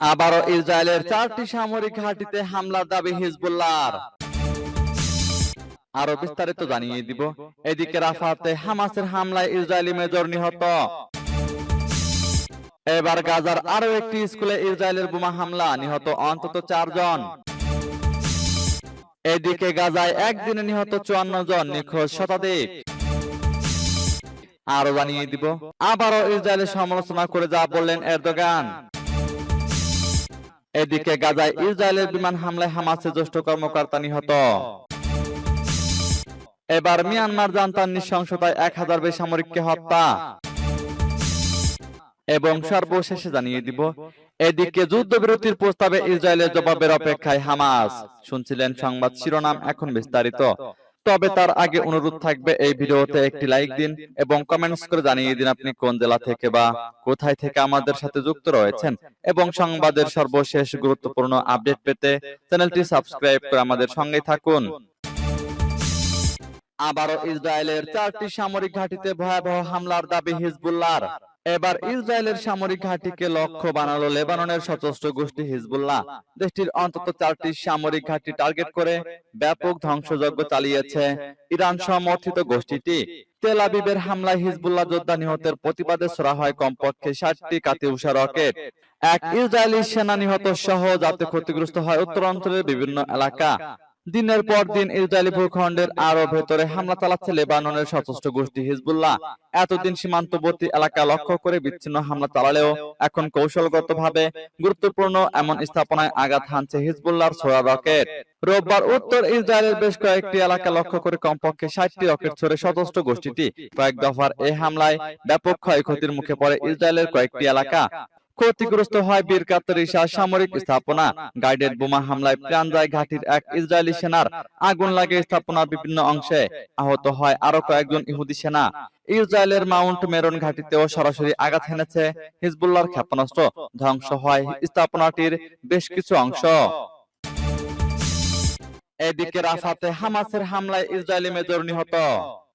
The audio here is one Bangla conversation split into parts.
আবারও ইসরায়েলের চারটি সামরিক ঘাঁটিতে হামলার দাবি হিজবুল্লাহর। আরও বিস্তারিত জানিয়ে দিব। এদিকে রাফাতে হামাসের হামলায় ইসরায়েলি মেজর নিহত। এবার গাজার আরও একটি স্কুলে ইসরায়েলের বোমা হামলা, নিহত অন্তত চারজন। এদিকে গাজায় একদিনে নিহত চুয়ান্ন জন, নিখোঁজ শতাধিক। আরও জানিয়ে দিব। আবারও ইসরায়েলের সমালোচনা করে যা বললেন এরদোগান। এদিকে গাজায় ইসরায়েলের বিমান হামলায় হামাসের জ্যেষ্ঠ কর্মকর্তা নিহত। এবার মিয়ানমার জান্তার নৃশংসতায় এক হাজার বেসামরিককে হত্যা। এবং সর্বশেষে জানিয়ে দিব এদিকে যুদ্ধবিরতির প্রস্তাবে ইসরায়েলের জবাবের অপেক্ষায় হামাস। শুনছিলেন সংবাদ শিরোনাম এখন বিস্তারিত। তবে তার আগে অনুরোধ থাকবে এই ভিডিওতে একটি লাইক দিন এবং কমেন্টস করে জানিয়ে দিন আপনি কোন জেলা থেকে বা কোথায় থেকে আমাদের সাথে যুক্ত রয়েছেন এবং সংবাদের সর্বশেষ গুরুত্বপূর্ণ আপডেট পেতে চ্যানেলটি সাবস্ক্রাইব করে আমাদের সঙ্গে থাকুন। আবারও ইসরায়েলের চারটি সামরিক ঘাঁটিতে ভয়াবহ হামলার দাবি হিজবুল্লাহর। এবার ইসরায়েলের সামরিক ঘাঁটিকে লক্ষ্য বানালো লেবাননের সশস্ত্র গোষ্ঠী হিজবুল্লাহ। দেশটির অন্তত চারটি সামরিক ঘাঁটি টার্গেট করে ব্যাপক ধ্বংসযজ্ঞ চালিয়েছে। ইরান সমর্থিত গোষ্ঠীটি তেল আবিবের হামলায় হিজবুল্লাহ যোদ্ধা নিহতের প্রতিবাদে ছড়া হয় কমপক্ষে ষাটটি কাতিউষা রকেট। এক ইসরায়েলি সেনা নিহত সহ যাতে ক্ষতিগ্রস্ত হয় উত্তরাঞ্চলের বিভিন্ন এলাকা। দিনের পর দিন ইসরায়েলি ভূখণ্ডের আরও ভেতরে হামলা চালাচ্ছে লেবাননের সশস্ত্র গোষ্ঠী হিজবুল্লাহ। এতদিন সীমান্তবর্তী এলাকা লক্ষ্য করে বিচ্ছিন্ন হামলা চালালেও এখন কৌশলগতভাবে গুরুত্বপূর্ণ এমন স্থাপনায় আঘাত হানছে হিজবুল্লাহর ছোড়া রকেট। রোববার উত্তর ইসরায়েলের বেশ কয়েকটি এলাকা লক্ষ্য করে কমপক্ষে ষাটটি রকেট ছড়ে সশস্ত্র গোষ্ঠীটি। কয়েক দফার এই হামলায় ব্যাপক ক্ষয়ক্ষতির মুখে পড়ে ইসরায়েলের কয়েকটি এলাকা। ক্ষতিগ্রস্ত হয় বীরকাত রিসা সামরিক স্থাপনা। গাইডেড বোমা হামলায় প্রাণ যায় ঘাটির এক ইসরায়েলি সেনার আগুন লাগে স্থাপনার বিভিন্ন অংশে আহত হয় আরও কয়েকজন ইহুদি সেনা। ইসরায়েলের মাউন্ট মেরন ঘাটিতেও সরাসরি আঘাত হেনেছে হিজবুল্লাহর ক্ষেপণাস্ত্র। ধ্বংস হয় স্থাপনাটির বেশ কিছু অংশ। এদিকে রাফাতে হামাসের হামলায় ইসরায়েলি মেজর নিহত।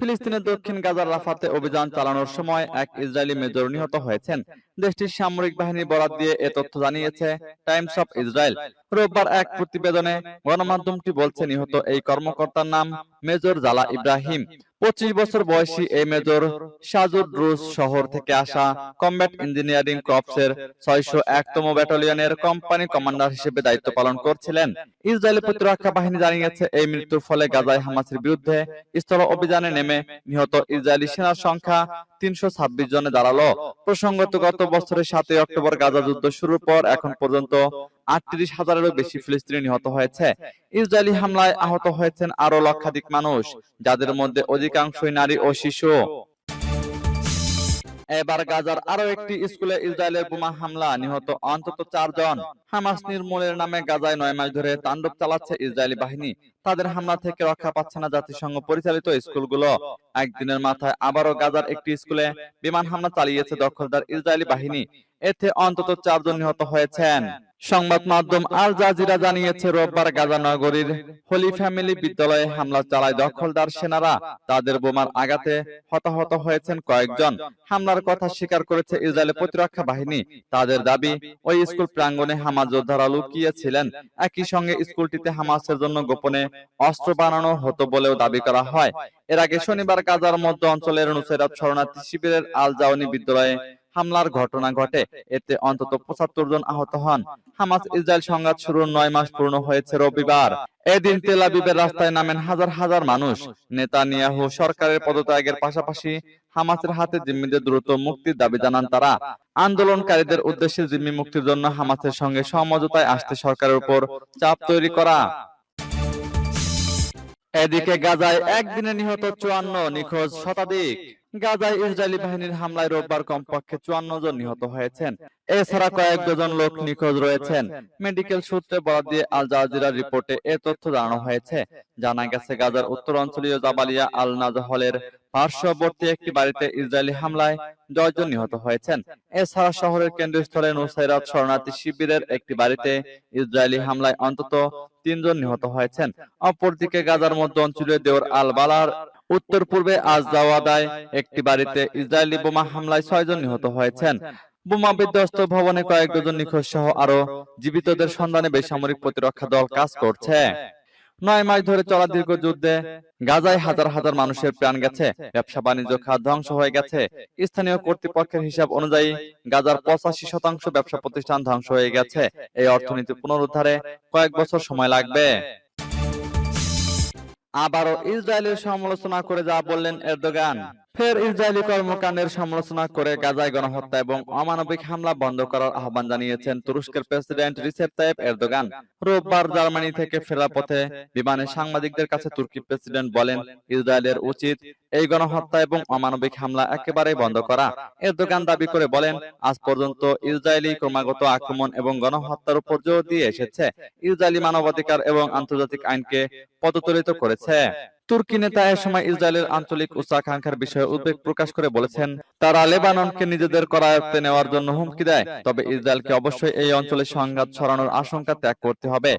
ফিলিস্তিনের দক্ষিণ গাজার রাফাতে অভিযান চালানোর সময় এক ইসরায়েলি মেজর নিহত হয়েছেন। দেশটির সামরিক বাহিনী বরাদ দিয়ে এ তথ্য জানিয়েছে টাইমস অফ ইসরায়েল। রোববার এক প্রতিবেদনে গণমাধ্যমটি বলছে, নিহত এই কর্মকর্তার নাম মেজর জালা ইব্রাহিম। পঁচিশ বছর বয়সী এই মেজর সাজুর রুশ শহর থেকে আসা কমব্যাট ইঞ্জিনিয়ারিং কর্পসের ছয়শো একতম ব্যাটালিয়নের কোম্পানি কমান্ডার হিসেবে দায়িত্ব পালন করছিলেন। ইসরায়েলি প্রতিরক্ষা বাহিনী জানিয়েছে এই মৃত্যুর ফলে গাজায় হামাসের বিরুদ্ধে স্থল অভিযানে নেমে নিহত ইসরায়েলি সেনার সংখ্যা তিনশো ছাব্বিশ জনে দাঁড়াল প্রসঙ্গত গত বছরের সাতই অক্টোবর গাজা যুদ্ধ শুরুর পর এখন পর্যন্ত আটত্রিশ হাজারেরও বেশি ফিলিস্তিনি নিহত হয়েছে। ইসরায়েলি হামলায় আহত হয়েছেন আরও লক্ষাধিক মানুষ, যাদের মধ্যে অধিকাংশই নারী ও শিশু। এবার গাজার আরও একটি স্কুলে ইসরায়েলের বোমা হামলা নিহত অন্তত চারজন। হামাস নির্মূলের নামে গাজায় নয় মাস ধরে তাণ্ডব চালাচ্ছে ইসরায়েলি বাহিনী। তাদের হামলা থেকে রক্ষা পাচ্ছে না জাতিসংঘ পরিচালিত স্কুলগুলো। একদিনের মাথায় আবারও গাজার একটি স্কুলে বিমান হামলা চালিয়েছে দখলদার ইসরায়েলি বাহিনী। এতে অন্তত চারজন নিহত হয়েছেন। সংবাদ মাধ্যম আল জাজিরা জানিয়েছে রোববার গাজা নগরীর হোলি ফ্যামিলি বিদ্যালয়ে হামলা চালায় দখলদার সেনারা। তাদের বোমার আঘাতে হতাহত হয়েছেন কয়েকজন। হামলার কথা স্বীকার করেছে ইসরায়েলের প্রতিরক্ষা বাহিনী। তাদের দাবি ওই স্কুল প্রাঙ্গণে হামাজ যোদ্ধারা লুকিয়েছিলেন একই সঙ্গে স্কুলটিতে হামাসের জন্য গোপনে অস্ত্র বানানো হতো বলেও দাবি করা হয়। এর আগে শনিবার গাজার মধ্য অঞ্চলের নুসেরাত শরণার্থী শিবিরের আল জাওনি বিদ্যালয়ে হামলার ঘটনা ঘটে। এতে অন্তত পঁচাত্তর জন আহত হন। হামাস ইসরায়েল সংঘাত শুরুর নয় মাস পূর্ণ হয়েছে রবিবার। এদিন তেল আবিবের রাস্তায় নামেন হাজার হাজার মানুষ। নেতানিয়াহু সরকারের পদত্যাগের পাশাপাশি হামাসের হাতে জিম্মিদের দ্রুত মুক্তির দাবি জানান তারা। আন্দোলনকারীদের উদ্দেশ্যে জিম্মি মুক্তির জন্য হামাসের সঙ্গে সমঝোতায় আসতে সরকারের উপর চাপ তৈরি করা। এদিকে গাজায় একদিনে নিহত চুয়ান্ন নিখোঁজ শতাধিক। গাজায় ইসরায়েলি বাহিনীর হামলায় রোববার কমপক্ষে চুয়ান্ন জন নিহত হয়েছেন। এছাড়া কয়েক ডজন লোক নিখোঁজ রয়েছেন। মেডিকেল সূত্রে বরাদ দিয়ে আল জাজিরার রিপোর্টে এ তথ্য জানানো হয়েছে। জানা গেছে গাজার উত্তরাঞ্চলীয় জাবালিয়া আল নাজহলের পার্শ্ববর্তী একটি বাড়িতে ইসরায়েলি হামলায় দশজন নিহত হয়েছেন। এছাড়া শহরের কেন্দ্রস্থলে নুসাইরাত শরণার্থী শিবিরের একটি বাড়িতে ইসরায়েলি হামলায় অন্তত তিনজন নিহত হয়েছেন। অপরদিকে গাজার মধ্য অঞ্চলীয় দেওর আল বালার উত্তর পূর্বে আজ জাওয়াদায় একটি বাড়িতে ইসরায়েলি বোমা হামলায় ছয়জন নিহত হয়েছেন। বোমা বিধ্বস্ত ভবনে কয়েক ডজন নিখোঁজ সহ আরও জীবিতদের সন্ধানে বেসামরিক প্রতিরক্ষা দল কাজ করছে। নয় মাস ধরে চলা দীর্ঘ যুদ্ধে গাজায় হাজার হাজার মানুষের প্রাণ গেছে। ব্যবসা বাণিজ্য খাত ধ্বংস হয়ে গেছে। স্থানীয় কর্তৃপক্ষের হিসাব অনুযায়ী গাজার পঁচাশি শতাংশ ব্যবসা প্রতিষ্ঠান ধ্বংস হয়ে গেছে। এই অর্থনীতি পুনরুদ্ধারে কয়েক বছর সময় লাগবে। আবারও ইসরায়েলের সমালোচনা করে যা বললেন এরদোগান। ফের ইসরায়েলি কর্মকাণ্ডের সমালোচনা করে গাজায় গণহত্যা এবং অমানবিক হামলা বন্ধ করার আহ্বান জানিয়েছেন তুরস্কের প্রেসিডেন্ট রিসেপ তাইপ এরদোগান। রোববার জার্মানি থেকে ফেরার পথে বিমানে সাংবাদিকদের কাছে তুর্কি প্রেসিডেন্ট বলেন, ইসরায়েলের উচিত এই গণহত্যা এবং অমানবিক হামলা একেবারে বন্ধ করা। এরদোগান দাবি করে বলেন, আজ পর্যন্ত ইসরায়েলি ক্রমাগত আক্রমণ এবং গণহত্যার উপর জোর দিয়ে এসেছে। ইসরায়েলি মানবাধিকার এবং আন্তর্জাতিক আইনকে পদতলিত করেছে। তুর্কি নেতা এ সময় ইসরায়েলের আঞ্চলিক উচ্চাকাঙ্ক্ষার বিষয়ে উদ্বেগ প্রকাশ করে বলেছেন তারা লেবাননকে নিজেদের করায়ত্তে নেওয়ার জন্য হুমকি দেয়। তবে ইসরায়েলকে অবশ্যই এই অঞ্চলে সংঘাত ছড়ানোর আশঙ্কা ত্যাগ করতে হবে।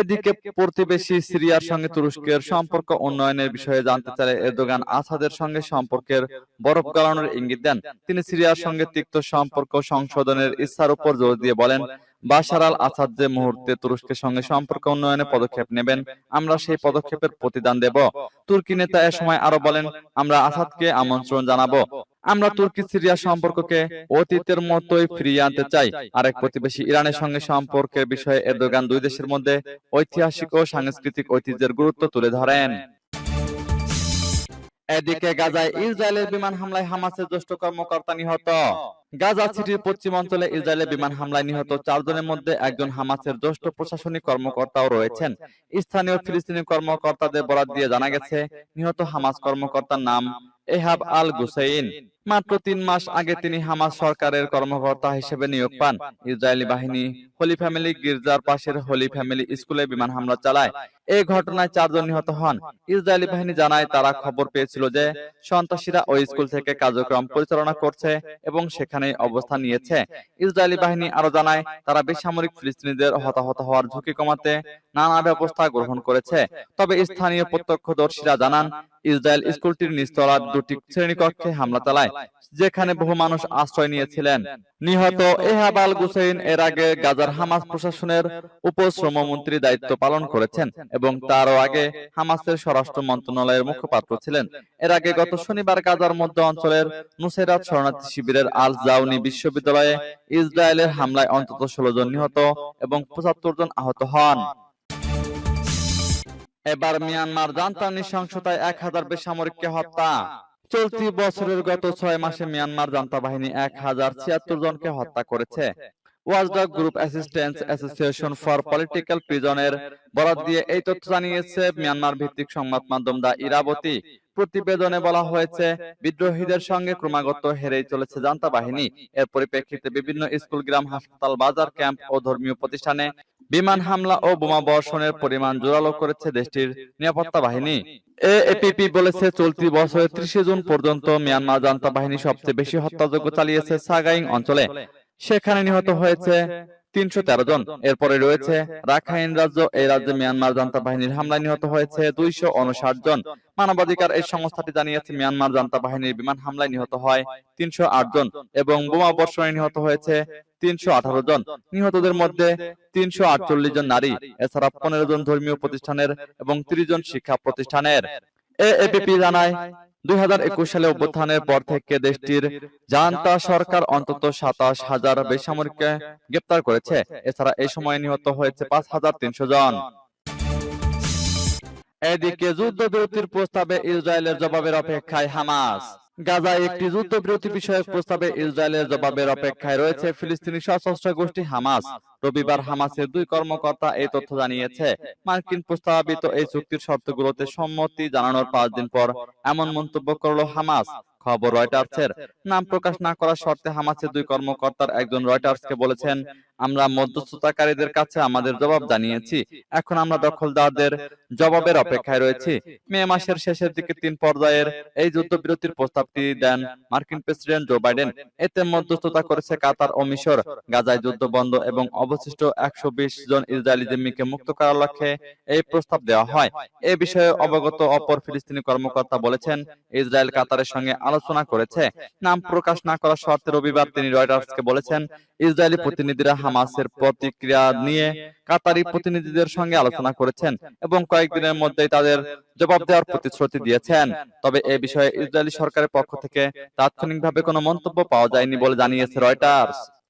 এদিকে প্রতিবেশী সিরিয়ার সঙ্গে তুরস্কের সম্পর্ক উন্নয়নের বিষয়ে জানতে চাইলে এরদোগান আসাদের সঙ্গে সম্পর্কের বরফ গলানোর ইঙ্গিত দেন। তিনি সিরিয়ার সঙ্গে তিক্ত সম্পর্ক সংশোধনের ইচ্ছার উপর জোর দিয়ে বলেন। বাশার আল আসাদ যে মুহূর্তে তুরস্কের সঙ্গে সম্পর্ক উন্নয়নে পদক্ষেপ নেবেন, আমরা সেই পদক্ষেপের প্রতিদান দেব। তুর্কি নেতা এ সময় আরও বলেন, আমরা আসাদকে আমন্ত্রণ জানাব। আমরা তুর্কি সিরিয়া সম্পর্ককে অতীতের মতোই ফিরিয়ে আনতে চাই। আরেক প্রতিবেশী ইরানের সঙ্গে সম্পর্কের বিষয়ে এরদোগান দুই দেশের মধ্যে ঐতিহাসিক ও সাংস্কৃতিক ঐতিহ্যের গুরুত্ব তুলে ধরেন। এদিকে গাজায় ইসরায়েলের বিমান হামলায় হামাসের জ্যেষ্ঠ কর্মকর্তা নিহত। গাজা সিটির পশ্চিম অঞ্চলে ইসরায়েলের বিমান হামলায় নিহত চারজনের মধ্যে একজন হামাসের জ্যেষ্ঠ প্রশাসনিক কর্মকর্তাও রয়েছেন। স্থানীয় ফিলিস্তিনি কর্মকর্তাদের বরাত দিয়ে জানা গেছে নিহত হামাস কর্মকর্তার নাম এহাব আল গুসাইন মাত্র তিন মাস আগে তিনি হামাস সরকারের কর্মকর্তা হিসেবে নিয়োগ পান। ইসরায়েলি বাহিনী হোলি ফ্যামিলি গির্জার পাশের হোলি ফ্যামিলি স্কুলে বিমান হামলা চালায়। এই ঘটনায় চারজন নিহত হন। ইসরায়েলি বাহিনী জানায় তারা খবর পেয়েছিল যে সন্ত্রাসীরা ওই স্কুল থেকে কার্যক্রম পরিচালনা করছে এবং সেখানে অবস্থান নিয়েছে। ইসরায়েলি বাহিনী আরও জানায়, তারা বেসামরিক ফিলিস্তিনিদের হতাহত হওয়ার ঝুঁকি কমাতে নানা ব্যবস্থা গ্রহণ করেছে। তবে স্থানীয় প্রত্যক্ষদর্শীরা জানান, ইসরায়েল স্কুলটির নিচতলার দুটি শ্রেণীকক্ষে হামলা চালায়। যেখানে বহু মানুষ আশ্রয় নিয়েছিলেন। নিহত এহাব আল গুসাইন এর আগে গাজার হামাস প্রশাসনের উপশ্রমমন্ত্রী দায়িত্ব পালন করেছেন এবং তারও আগে হামাসের স্বরাষ্ট্র মন্ত্রণালয়ের মুখপাত্র ছিলেন। এর আগে গত শনিবার গাজার মধ্য অঞ্চলের নুসেরাত শরণার্থী শিবিরের আল জাউনি বিশ্ববিদ্যালয়ে ইসরায়েলের হামলায় অন্তত ষোলো জন নিহত এবং পঁচাত্তর জন আহত হন। এবার মিয়ানমার জান্তা নৃশংসতায় এক হাজার বেসামরিককে হত্যা। চলতি বছরের গত ছয় মাসে মিয়ানমার জান্তা বাহিনী এক হাজার ছিয়াত্তর জনকে হত্যা করেছে। Group assistance association for political প্রিজনের বরাদ দিয়ে এই তথ্য জানিয়েছে মিয়ানমার ভিত্তিক সংবাদ মাধ্যম দা ইরাবতী। প্রতিবেদনে বলা হয়েছে, বিদ্রোহীদের সঙ্গে ক্রমাগত হেরেই চলেছে জান্তা বাহিনী। এর পরিপ্রেক্ষিতে বিভিন্ন স্কুল, গ্রাম, হাসপাতাল, বাজার, ক্যাম্প ও ধর্মীয় প্রতিষ্ঠানে বিমান হামলা ও বোমা বর্ষণের পরিমাণ জোরালো করেছে দেশটির নিরাপত্তা বাহিনী। এপিপি বলেছে, চলতি বছরের ত্রিশে জুন পর্যন্ত মিয়ানমার জান্তা বাহিনী সবচেয়ে বেশি হত্যাযজ্ঞ চালিয়েছে সাগাইং অঞ্চলে। সেখানে নিহত হয়েছে তিনশো তেরো জন। এরপরে রয়েছে রাখাইন রাজ্য। এই রাজ্যে মিয়ানমার জান্তা বাহিনীর হামলায় নিহত হয়েছে দুইশো উনষাট জন। মানবাধিকার এই সংস্থাটি জানিয়েছে মিয়ানমার জান্তা বাহিনীর বিমান হামলায় নিহত হয় তিনশো আট জন এবং বোমা বর্ষণে নিহত হয়েছে তিনশো আঠারো জন। নিহতদের মধ্যে তিনশো আটচল্লিশ জন নারী এছাড়া পনেরো জন ধর্মীয় প্রতিষ্ঠানের এবং ত্রিশ জন শিক্ষা প্রতিষ্ঠানের। এএপিপি জানায় দুই হাজার একুশ সালে অভ্যুত্থানের পর থেকে দেশটির জান্তা সরকার অন্তত সাতাশ হাজার বেসামরিককে গ্রেপ্তার করেছে। এছাড়া এই সময় নিহত হয়েছে পাঁচ হাজার তিনশো জন। এদিকে যুদ্ধবিরতির প্রস্তাবে ইসরায়েলের জবাবের অপেক্ষায় হামাস। গাজায় একটি যুদ্ধবিরতি বিষয়ক প্রস্তাবে ইসরায়েলের জবাবের অপেক্ষায় রয়েছে ফিলিস্তিনি সশস্ত্র গোষ্ঠী হামাস। রবিবার হামাসের দুই কর্মকর্তা এই তথ্য জানিয়েছে মার্কিন প্রস্তাবিত এই চুক্তির শর্তগুলোতে সম্মতি জানানোর পাঁচ দিন পর এমন মন্তব্য করল হামাস। খবর রয়টার্সের। নাম প্রকাশ না করার শর্তে হামাসের দুই কর্মকর্তার একজন রয়টার্সকে বলেছেন আমরা মধ্যস্থতাকারীদের কাছে আমাদের জবাব জানিয়েছি। এখন আমরা দখলদারদের জবাবের অপেক্ষায় রয়েছি। মে মাসের শেষের দিকে তিন পর্যায়ের এই যুদ্ধবিরতির প্রস্তাবটি দেন মার্কিন প্রেসিডেন্ট জো বাইডেন। এতে মধ্যস্থতা করেছে কাতার ও মিশর। গাজায় যুদ্ধ বন্ধ এবং অবশিষ্ট একশো বিশ জন ইসরায়েলি জিম্মিকে মুক্ত করার লক্ষ্যে এই প্রস্তাব দেওয়া হয়। এ বিষয়ে অবগত অপর ফিলিস্তিনি কর্মকর্তা বলেছেন ইসরায়েল কাতারের সঙ্গে আলোচনা করেছে। নাম প্রকাশ না করার শর্তে রবিবার তিনি রয়টার্সকে বলেছেন, ইসরায়েলি প্রতিনিধিরা হামাসের প্রতিক্রিয়া নিয়ে কাতারি প্রতিনিধিদের সঙ্গে আলোচনা করেছেন এবং কয়েকদিনের মধ্যেই তাদের জবাব দেওয়ার প্রতিশ্রুতি দিয়েছেন। তবে এ বিষয়ে ইসরায়েলি সরকারের পক্ষ থেকে তাৎক্ষণিকভাবে কোনো মন্তব্য পাওয়া যায়নি বলে জানিয়েছে রয়টার্স।